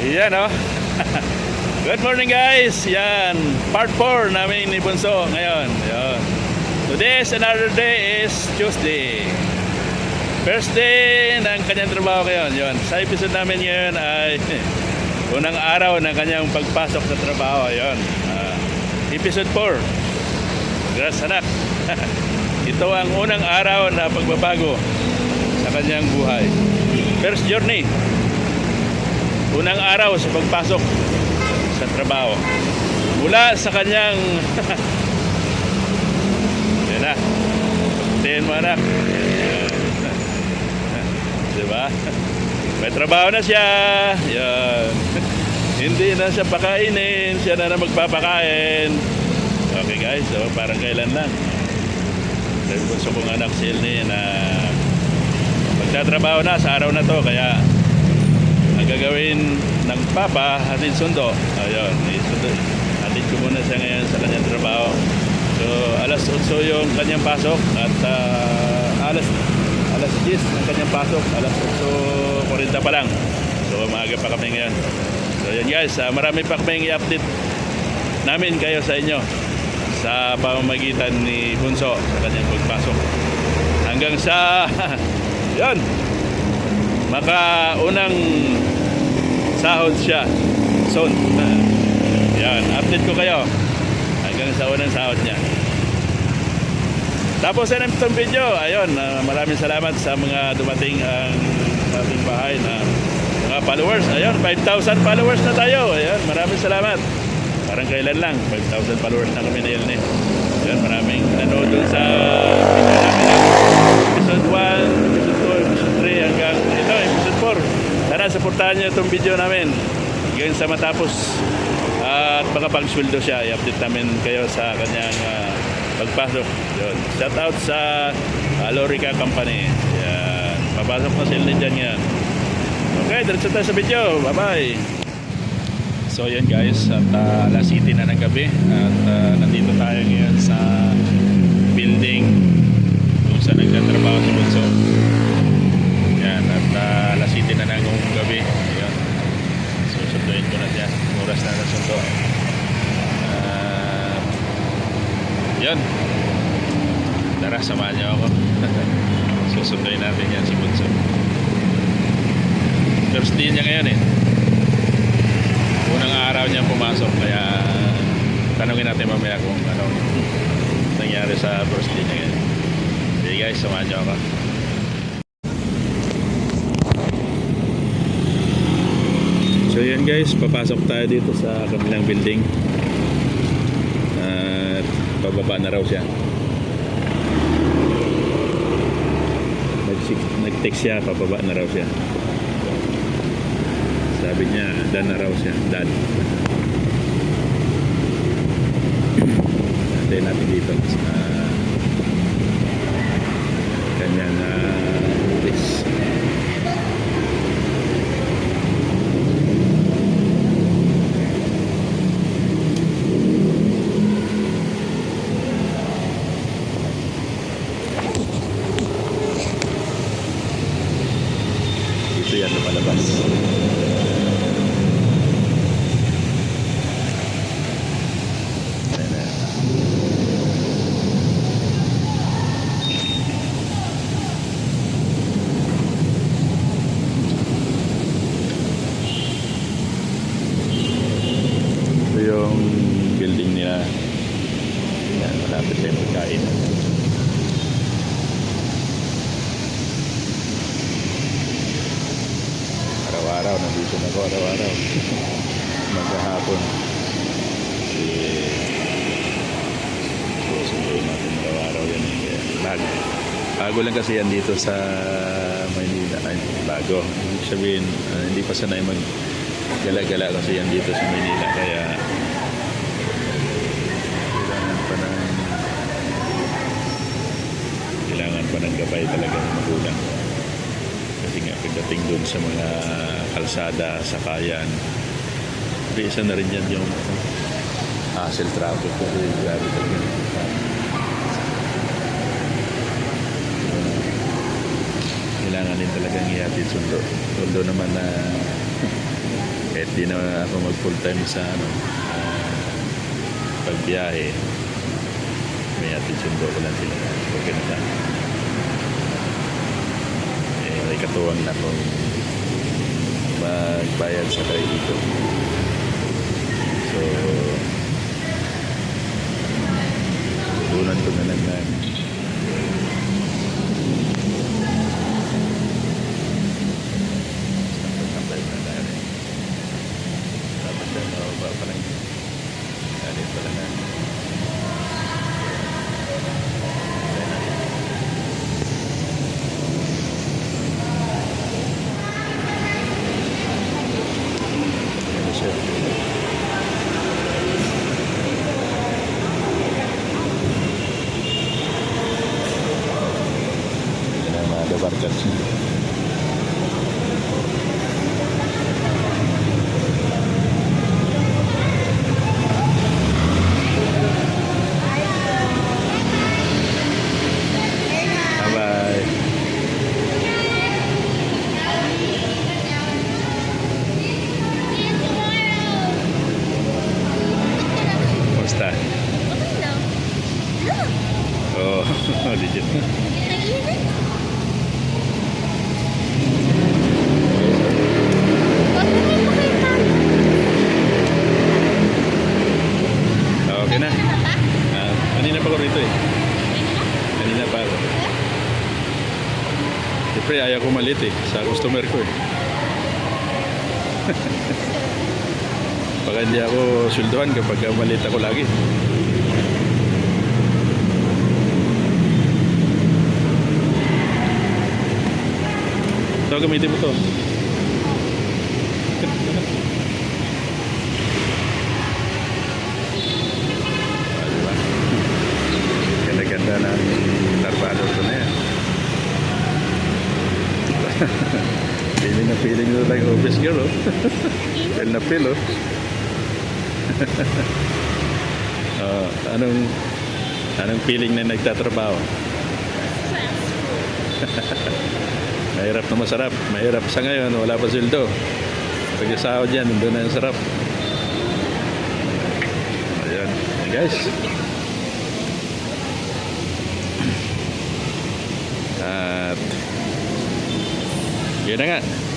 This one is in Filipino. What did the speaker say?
Yan oh. Good morning guys. Yan. Part 4 namin ni Bunso ngayon. Yan. Today is another day is Tuesday. First day ng kanyang trabaho ngayon. Yan. Sa episode namin ngayon ay unang araw ng kanyang pagpasok sa trabaho. Yan. Ah, episode 4. Gracias anak. Ito ang unang araw na pagbabago sa kanyang buhay. First journey. Unang araw sa pagpasok sa trabaho. Mula sa kanyang Yan na. Tingin mo anak. Diba? May trabaho na siya. Yan. Hindi na siya pakainin. Siya na na magpapakain. Okay guys, so parang kailan lang. Sabi ko sa kong anak si Elni na magtatrabaho na sa araw na to kaya gagawin ng papa hatid sundo. Ayun isundo hatid ko muna siya ngayon sa kanyang trabaho. So alas 8 yung kanyang pasok at ah, alas alas 10 ang kanyang pasok. Alas 8.40 pa lang. So maaga pa kami ngayon. So yun guys ah, marami pa kaming i-update namin kayo sa inyo sa pamamagitan ni Bunso sa kanyang pagpasok. Hanggang sa yun makaunang sahod siya. Soon yan update ko kayo. Hanggang sa unang sahod niya. Tapos yan ang itong video. Ayun ah, maraming salamat sa mga dumating ang ating bahay na mga followers. Ayun 5,000 followers na tayo. Ayun maraming salamat. Parang kailan lang 5,000 followers na kami na yun eh. Ayun maraming nanood dun sa video namin episode 1 episode 2 episode 3 hanggang ito episode 4 sana supportahan niyo itong video namin. Hanggang sa matapos. At baka pag sweldo siya i-update namin kayo sa kanyang ah, pagpasok. Yun. Shout out sa uh, Lorica Company. Yan. Papasok na sila dyan ngayon okay diretso tayo sa video. Bye bye So yan guys, at uh, alas 7 na ng gabi. At ah, nandito tayo ngayon sa building kung saan nagtatrabaho si Bunso. Yan, at uh, alas 7 na ng gabi. Yan. Susunduin ko na siya. Oras na nasundo. Uh, yan. Tara, samahan niyo ako. Susunduin natin yan si Bunso. First day niya ngayon eh unang araw niya pumasok kaya tanungin natin mamaya kung ano nangyari sa first day niya ngayon. Sige guys, samahan niyo ako. So yan guys, papasok tayo dito sa kanilang building. At pababa na raw siya. Nag- Nag-text siya, pababa na raw siya. Sabi niya, dan na raw siya. Dan. Antayin natin dito sa kanyang uh, Lumalabas. Na. Ito yung building nila. Yan, malapit sa magkain. Araw-araw, nandito na ako araw-araw. Maghahapon. Si susunduin natin araw-araw yan. Kaya Bago. Bago lang kasi yan dito sa Maynila. Ay, bago. Ibig sabihin, ah, hindi pa sanay mag gala-gala kasi yan dito sa Maynila. Kaya kailangan pa ng kailangan pa ng gabay talaga ng magulang. Nga pagdating doon sa mga kalsada, sakayan, Pero isa na rin yan yung hassle traffic kasi grabe talaga. Kailangan din talagang ihatid sundo. Sundo naman na kahit di na ako mag full time sa ano, ah, pagbiyahe. May atisundo ko lang sila. Okay na lang. Katuwang na akong magbayad sa dito. So, tunan ko na lang na Tambay na na rin. Tapos yan, mababa pa lang. Galit pa lang na. Ano siya? Yan ang mga dabarkad siya. Bye-bye. Kumusta? Okay lang. Look, Oh, legit. Okay na. Ah, kanina pa ko rito eh. Na? Kanina pa ako. Siyempre, ayaw ko malit eh. Sa customer ko eh. Baka hindi ako sulduhan kapag malit ako lagi. Ito, gamitin mo to. Ganda-ganda ng tarbado ko na yan. feeling na feeling na like office girl, oh. Feel na feel, oh. Ah, anong anong feeling na nagtatrabaho? Mahirap na masarap. Mahirap sa ngayon, wala pa sildo. Pag sahod yan, nandun na yung sarap. Ayan. Ayan, guys. At yun na nga.